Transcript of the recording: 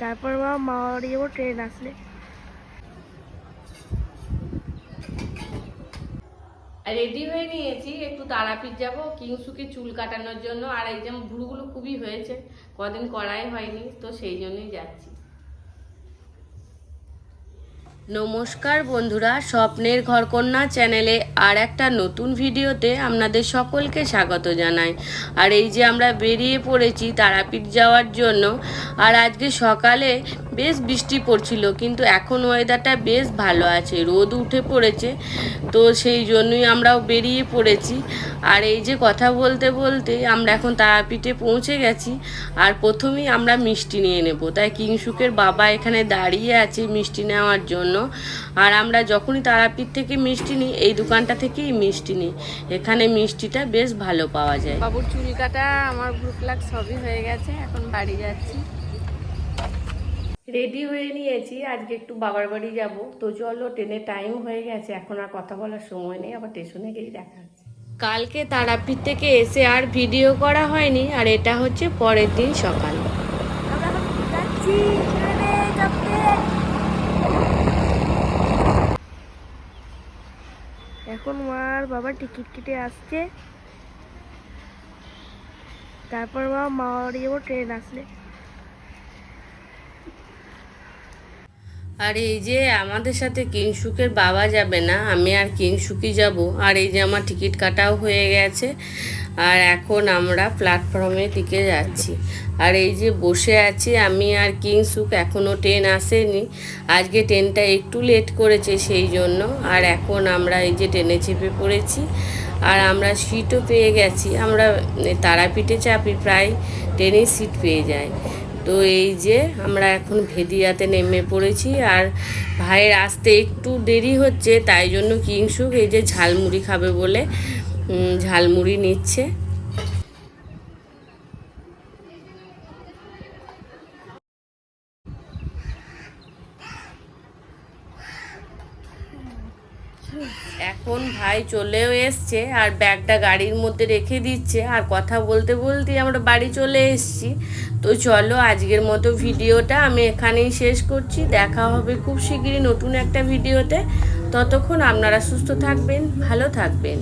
তারপর মা মামাবাড়ি যাব ট্রেন আসলে। রেডি হয়ে নিয়েছি, একটু তারাপীঠ যাব, কিংসুকে চুল কাটানোর জন্য, আর এই যে ভুরুগুলো খুবই হয়েছে, কদিন করাই হয়নি, তো সেই জন্যই যাচ্ছি। নমস্কার বন্ধুরা, স্বপ্নের ঘরকন্যা চ্যানেলে আর একটা নতুন ভিডিওতে আপনাদের সকলকে স্বাগত জানাই। আর এই যে আমরা বেরিয়ে পড়েছি তারাপীঠ যাওয়ার জন্য আর আজকে সকালে বেশ বৃষ্টি পড়ছিল, কিন্তু এখন ওয়েদারটা বেশ ভালো আছে, রোদ উঠে পড়েছে, তো সেই জন্যই আমরাও বেরিয়ে পড়েছি। আর এই যে কথা বলতে বলতে আমরা এখন তারাপীঠে পৌঁছে গেছি, আর প্রথমেই আমরা মিষ্টি নিয়ে নেব। তাই কিংসুকের বাবা এখানে দাঁড়িয়ে আছে মিষ্টি নেওয়ার জন্য। আর আমরা যখনই তারাপীঠ থেকে মিষ্টি নিই, এই দোকানটা থেকেই মিষ্টি নিই। এখানে মিষ্টিটা বেশ ভালো পাওয়া যায়। বাবুর চুল কাটা আমার গ্রুপ লাগ সবই হয়ে গেছে, এখন বাড়ি যাচ্ছি। রেডি হয়ে নিয়েছি আজকে একটু বাবার বাড়ি যাব। তো চলো ট্রেনে টাইম হয়ে গেছে এখন আর কথা বলার সময় নেই আবার স্টেশনে গিয়ে দেখা হচ্ছে। কালকে তারাপীঠ থেকে এসে আর ভিডিও করা হয়নি আর এটা হচ্ছে পরের দিন সকাল। এখন মার বাবা টিকিট কেটে আসছে। তারপর মা যাব ট্রেন আসলে। আর এই যে আমাদের সাথে কিংসুকের বাবা যাবে না, আমি আর কিংসুকি যাব। আর এই যে আমার টিকিট কাটাও হয়ে গেছে, আর এখন আমরা প্ল্যাটফর্মের দিকে যাচ্ছি। আর এই যে বসে আছি, আমি আর কিংসুক এখনও ট্রেন আসেনি। আজকে ট্রেনটা একটু লেট করেছে সেই জন্য, আর এখন আমরা এই যে ট্রেনে চেপে পড়েছি। আর আমরা সিটও পেয়ে গেছি, আমরা তারাপীঠে চাপি, প্রায় ট্রেনে সিট পেয়ে যাই। তো এই যে আমরা এখন ভেদিয়াতে নেমে পড়েছি আর ভাইয়ের আসতে একটু দেরি হচ্ছে, তাই জন্য কিংসুক এই যে ঝালমুড়ি খাবে বলে ঝালমুড়ি নিচ্ছে। এখন ভাই চলেও এসছে আর ব্যাগটা গাড়ির মধ্যে রেখে দিচ্ছে আর কথা বলতে বলতেই আমরা বাড়ি চলে এসছি। তো চলো আজকের মতো ভিডিওটা আমি এখানেই শেষ করছি। দেখা হবে খুব শিগগিরই নতুন একটা ভিডিওতে। ততক্ষণ আপনারা সুস্থ থাকবেন, ভালো থাকবেন।